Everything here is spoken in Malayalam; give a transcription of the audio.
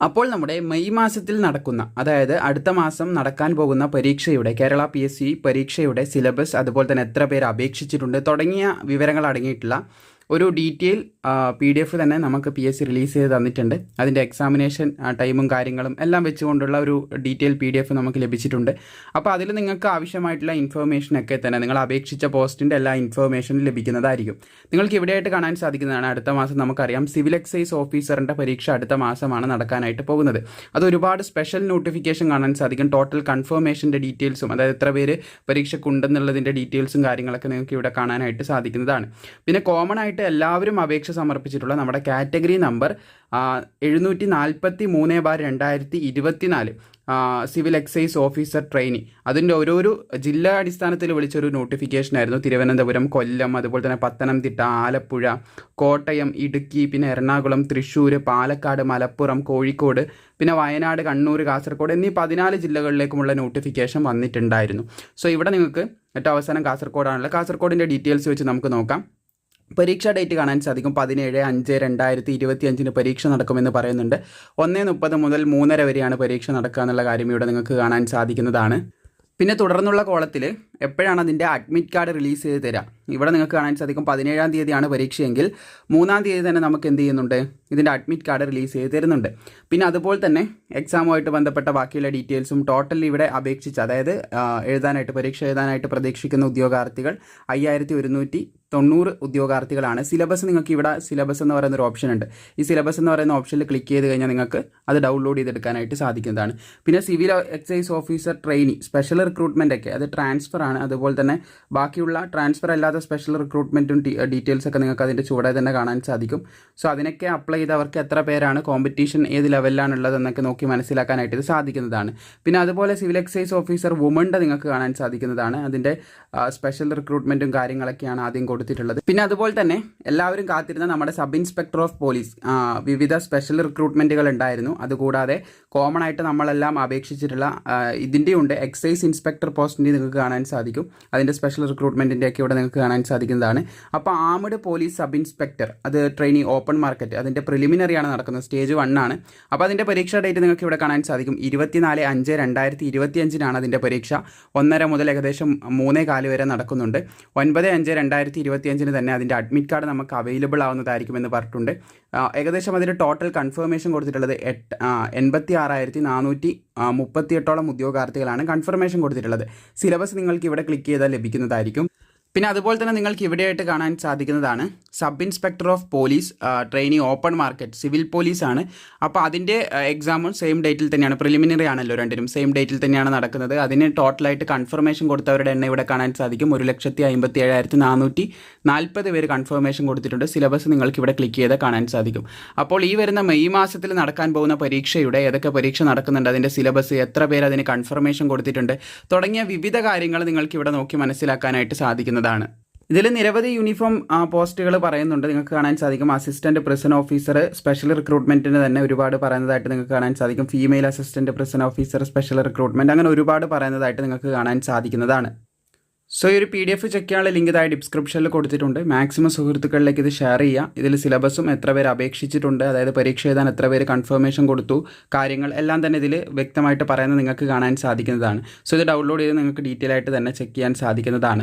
അപ്പോൾ നമ്മുടെ മെയ് മാസത്തിൽ നടക്കുന്ന അതായത് അടുത്ത മാസം നടക്കാൻ പോകുന്ന പരീക്ഷയുടെ കേരള പി എസ് സി പരീക്ഷയുടെ സിലബസ് അതുപോലെ തന്നെ എത്ര പേര് അപേക്ഷിച്ചിട്ടുണ്ട് തുടങ്ങിയ വിവരങ്ങൾ അടങ്ങിയിട്ടുള്ള ഒരു ഡീറ്റെയിൽ പി ഡി എഫ് തന്നെ നമുക്ക് പി എസ് സി റിലീസ് ചെയ്ത് തന്നിട്ടുണ്ട്. അതിന്റെ എക്സാമിനേഷൻ ടൈമും കാര്യങ്ങളും എല്ലാം വെച്ചുകൊണ്ടുള്ള ഒരു ഡീറ്റെയിൽ പി ഡി എഫ് നമുക്ക് ലഭിച്ചിട്ടുണ്ട്. അപ്പോൾ അതിൽ നിങ്ങൾക്ക് ആവശ്യമായിട്ടുള്ള ഇൻഫർമേഷനൊക്കെ തന്നെ നിങ്ങൾ അപേക്ഷിച്ച പോസ്റ്റിന്റെ എല്ലാ ഇൻഫർമേഷനും ലഭിക്കുന്നതായിരിക്കും. നിങ്ങൾക്ക് ഇവിടെയായിട്ട് കാണാൻ സാധിക്കുന്നതാണ് അടുത്ത മാസം നമുക്കറിയാം സിവിൽ എക്സൈസ് ഓഫീസറിന്റെ പരീക്ഷ അടുത്ത മാസമാണ് നടക്കാനായിട്ട് പോകുന്നത്. അത് ഒരുപാട് സ്പെഷ്യൽ നോട്ടിഫിക്കേഷൻ കാണാൻ സാധിക്കും. ടോട്ടൽ കൺഫർമേഷന്റെ ഡീറ്റെയിൽസും അതായത് എത്ര പേര് പരീക്ഷയ്ക്കുണ്ടെന്നുള്ളതിന്റെ ഡീറ്റെയിൽസും കാര്യങ്ങളൊക്കെ നിങ്ങൾക്ക് ഇവിടെ കാണാനായിട്ട് സാധിക്കുന്നതാണ്. പിന്നെ കോമൺ ആയിട്ട് എല്ലാവരും അപേക്ഷ സമർപ്പിച്ചിട്ടുള്ള നമ്മുടെ കാറ്റഗറി നമ്പർ എഴുന്നൂറ്റി നാൽപ്പത്തി മൂന്ന് ബാർ രണ്ടായിരത്തി ഇരുപത്തി നാല് സിവിൽ എക്സൈസ് ഓഫീസർ ട്രെയിനി. അതിന്റെ ഓരോരോ ജില്ലാ അടിസ്ഥാനത്തിൽ വിളിച്ചൊരു നോട്ടിഫിക്കേഷൻ ആയിരുന്നു തിരുവനന്തപുരം കൊല്ലം അതുപോലെ തന്നെ പത്തനംതിട്ട ആലപ്പുഴ കോട്ടയം ഇടുക്കി പിന്നെ എറണാകുളം തൃശ്ശൂർ പാലക്കാട് മലപ്പുറം കോഴിക്കോട് പിന്നെ വയനാട് കണ്ണൂർ കാസർഗോഡ് എന്നീ പതിനാല് ജില്ലകളിലേക്കുമുള്ള നോട്ടിഫിക്കേഷൻ വന്നിട്ടുണ്ടായിരുന്നു. സോ ഇവിടെ നിങ്ങൾക്ക് ഏറ്റവും അവസാനം കാസർഗോഡാണല്ലോ കാസർഗോഡിന്റെ ഡീറ്റെയിൽസ് വെച്ച് നമുക്ക് നോക്കാം. പരീക്ഷാ ഡേറ്റ് കാണാൻ സാധിക്കും. പതിനേഴ് അഞ്ച് രണ്ടായിരത്തി ഇരുപത്തി അഞ്ചിന് പരീക്ഷ നടക്കുമെന്ന് പറയുന്നുണ്ട്. ഒന്നേ മുപ്പത് മുതൽ മൂന്നര വരെയാണ് പരീക്ഷ നടക്കുക എന്നുള്ള കാര്യം ഇവിടെ നിങ്ങൾക്ക് കാണാൻ സാധിക്കുന്നതാണ്. പിന്നെ തുടർന്നുള്ള കോളത്തിൽ എപ്പോഴാണ് അതിന്റെ അഡ്മിറ്റ് കാർഡ് റിലീസ് ചെയ്ത് തരാം? ഇവിടെ നിങ്ങൾക്ക് കാണാൻ സാധിക്കും. പതിനേഴാം തീയതിയാണ് പരീക്ഷയെങ്കിൽ മൂന്നാം തീയതി തന്നെ നമുക്ക് എന്ത് ചെയ്യുന്നുണ്ട്? ഇതിന്റെ അഡ്മിറ്റ് കാർഡ് റിലീസ് ചെയ്ത് തരുന്നുണ്ട്. പിന്നെ അതുപോലെ തന്നെ എക്സാമുമായിട്ട് ബന്ധപ്പെട്ട ബാക്കിയുള്ള ഡീറ്റെയിൽസും ടോട്ടലി ഇവിടെ അപേക്ഷിച്ച് അതായത് എഴുതാനായിട്ട് പരീക്ഷ എഴുതാനായിട്ട് പ്രതീക്ഷിക്കുന്ന ഉദ്യോഗാർത്ഥികൾ അയ്യായിരത്തി ഒരുന്നൂറ്റി തൊണ്ണൂറ് ഉദ്യോഗാർത്ഥികളാണ്. സിലബസ് നിങ്ങൾക്ക് ഇവിടെ സിലബസ് എന്ന് പറയുന്ന ഒരു ഓപ്ഷൻ ഉണ്ട്. ഈ സിലബസ് എന്ന് പറയുന്ന ഓപ്ഷനിൽ ക്ലിക്ക് ചെയ്ത് കഴിഞ്ഞാൽ നിങ്ങൾക്ക് അത് ഡൗൺലോഡ് ചെയ്തെടുക്കാനായിട്ട് സാധിക്കുന്നതാണ്. പിന്നെ civil excise officer trainee special recruitment ഒക്കെ അത് ട്രാൻസ്ഫർ ആണ്. അതുപോലെ തന്നെ ബാക്കിയുള്ള ട്രാൻസ്ഫർ അല്ലാത്ത സ്പെഷ്യൽ റിക്രൂട്ട്മെന്റും ഡീറ്റെയിൽസ് ഒക്കെ നിങ്ങൾക്ക് അതിന്റെ ചൂടെ തന്നെ കാണാൻ സാധിക്കും. സോ അതിനൊക്കെ അപ്ലൈ ചെയ്തവർക്ക് എത്ര പേരാണ് കോമ്പറ്റീഷൻ ഏത് ലെവലിലാണുള്ളതെന്നൊക്കെ നോക്കി മനസ്സിലാക്കാനായിട്ട് ഇത് സാധിക്കുന്നതാണ്. പിന്നെ അതുപോലെ സിവിൽ എക്സൈസ് ഓഫീസർ വുമണിന്റെ നിങ്ങൾക്ക് കാണാൻ സാധിക്കുന്നതാണ്. അതിന്റെ സ്പെഷ്യൽ റിക്രൂട്ട്മെന്റും കാര്യങ്ങളൊക്കെയാണ് ആദ്യം കൊടുത്തിട്ടുള്ളത്. പിന്നെ അതുപോലെ തന്നെ എല്ലാവരും കാത്തിരുന്ന നമ്മുടെ സബ് ഇൻസ്പെക്ടർ ഓഫ് പോലീസ് വിവിധ സ്പെഷ്യൽ റിക്രൂട്ട്മെന്റുകൾ ഉണ്ടായിരുന്നു. അതുകൂടാതെ കോമൺ ആയിട്ട് നമ്മളെല്ലാം അപേക്ഷിച്ചിട്ടുള്ള ഇതിന്റെ ഉണ്ട് എക്സൈസ് ഇൻസ്പെക്ടർ പോസ്റ്റിന്റെ നിങ്ങൾക്ക് കാണാൻ സാധിക്കും. അതിന്റെ സ്പെഷ്യൽ റിക്രൂട്ട്മെന്റിന്റെ ഒക്കെ ഇവിടെ നിങ്ങൾക്ക് കാണാൻ സാധിക്കുന്നതാണ്. അപ്പോൾ ആമഡ് പോലീസ് സബ് ഇൻസ്പെക്ടർ അത് ട്രെയിനി ഓപ്പൺ മാർക്കറ്റ് അതിന്റെ പ്രിലിമിനറിയാണ് നടക്കുന്നത് സ്റ്റേജ് വൺ ആണ്. അപ്പോൾ അതിന്റെ പരീക്ഷാ ഡേറ്റ് നിങ്ങൾക്ക് ഇവിടെ കാണാൻ സാധിക്കും. ഇരുപത്തിനാല് അഞ്ച് രണ്ടായിരത്തി ഇരുപത്തി അഞ്ചിനാണ് അതിന്റെ പരീക്ഷ. ഒന്നര മുതൽ ഏകദേശം മൂന്നേ കാൽ വരെ നടക്കുന്നുണ്ട്. ഒൻപത് അഞ്ച് രണ്ടായിരത്തി ഇരുപത്തി അഞ്ചിന് തന്നെ അതിന്റെ അഡ്മിറ്റ് കാർഡ് നമുക്ക് അവൈലബിൾ ആവുന്നതായിരിക്കുമെന്ന് പറഞ്ഞിട്ടുണ്ട്. ഏകദേശം അതിന്റെ ടോട്ടൽ കൺഫർമേഷൻ കൊടുത്തിട്ടുള്ളത് എട്ട് എൺപത്തി ആറായിരത്തി നാനൂറ്റി മുപ്പത്തിയെട്ടോളം ഉദ്യോഗാർത്ഥികളാണ് കൺഫർമേഷൻ കൊടുത്തിട്ടുള്ളത്. സിലബസ് നിങ്ങൾക്ക് ഇവിടെ ക്ലിക്ക് ചെയ്താൽ ലഭിക്കുന്നതായിരിക്കും. പിന്നെ അതുപോലെ തന്നെ നിങ്ങൾക്ക് ഇവിടെയായിട്ട് കാണാൻ സാധിക്കുന്നതാണ് sub inspector of police training open market civil police ആണ്. അപ്പോൾ അതിന്റെ എക്സാമും സെയിം ഡേറ്റിൽ തന്നെയാണ്. പ്രിലിമിനറി ആണല്ലോ രണ്ടിനും സെയിം ഡേറ്റിൽ തന്നെയാണ് നടക്കുന്നത്. അതിന് ടോട്ടലായിട്ട് കൺഫർമേഷൻ കൊടുത്തവരുടെ എണ്ണം ഇവിടെ കാണാൻ സാധിക്കും. ഒരു ലക്ഷത്തി അമ്പത്തി ഏഴായിരത്തി നാനൂറ്റി നാൽപ്പത് പേര് കൺഫർമേഷൻ കൊടുത്തിട്ടുണ്ട്. സിലബസ് നിങ്ങൾക്ക് ഇവിടെ ക്ലിക്ക് ചെയ്താൽ കാണാൻ സാധിക്കും. അപ്പോൾ ഈ വരുന്ന മെയ് മാസത്തിൽ നടക്കാൻ പോകുന്ന പരീക്ഷയുടെ ഏതൊക്കെ പരീക്ഷ നടക്കുന്നുണ്ട് അതിന്റെ സിലബസ് എത്ര പേര് അതിന് കൺഫർമേഷൻ കൊടുത്തിട്ടുണ്ട് തുടങ്ങിയ വിവിധ കാര്യങ്ങൾ നിങ്ങൾക്ക് ഇവിടെ നോക്കി മനസ്സിലാക്കാനായിട്ട് സാധിക്കുന്നത് എന്നുള്ളതാണ് ഇതിൽ നിരവധി യൂണിഫോം പോസ്റ്റുകൾ പറയുന്നുണ്ട്. നിങ്ങൾക്ക് കാണാൻ സാധിക്കും. അസിസ്റ്റന്റ് പ്രിസൺ ഓഫീസർ സ്പെഷ്യൽ റിക്രൂട്ട്മെന്റിന് തന്നെ ഒരുപാട് പറയുന്നതായിട്ട് നിങ്ങൾക്ക് കാണാൻ സാധിക്കും. Female assistant prison officer special recruitment അങ്ങനെ ഒരുപാട് പറയുന്നതായിട്ട് നിങ്ങൾക്ക് കാണാൻ സാധിക്കുന്നതാണ്. സോ ഈ ഒരു പി ഡി എഫ് ചെക്ക് ചെയ്യാനുള്ള ലിങ്ക് ഇതായി ഡിസ്ക്രിപ്ഷനിൽ കൊടുത്തിട്ടുണ്ട്. മാക്സിമം സുഹൃത്തുക്കളിലേക്ക് ഇത് ഷെയർ ചെയ്യുക. ഇതിൽ സിലബസും എത്ര പേര് അപേക്ഷിച്ചിട്ടുണ്ട് അതായത് പരീക്ഷ എഴുതാൻ എത്ര പേര് കൺഫർമേഷൻ കൊടുത്തു കാര്യങ്ങൾ എല്ലാം തന്നെ ഇതിൽ വ്യക്തമായിട്ട് പറയുന്നത് നിങ്ങൾക്ക് കാണാൻ സാധിക്കുന്നതാണ്. സോ ഇത് ഡൗൺലോഡ് ചെയ്ത് നിങ്ങൾക്ക് ഡീറ്റെയിൽ ആയിട്ട് തന്നെ ചെക്ക് ചെയ്യാൻ സാധിക്കുന്നതാണ്.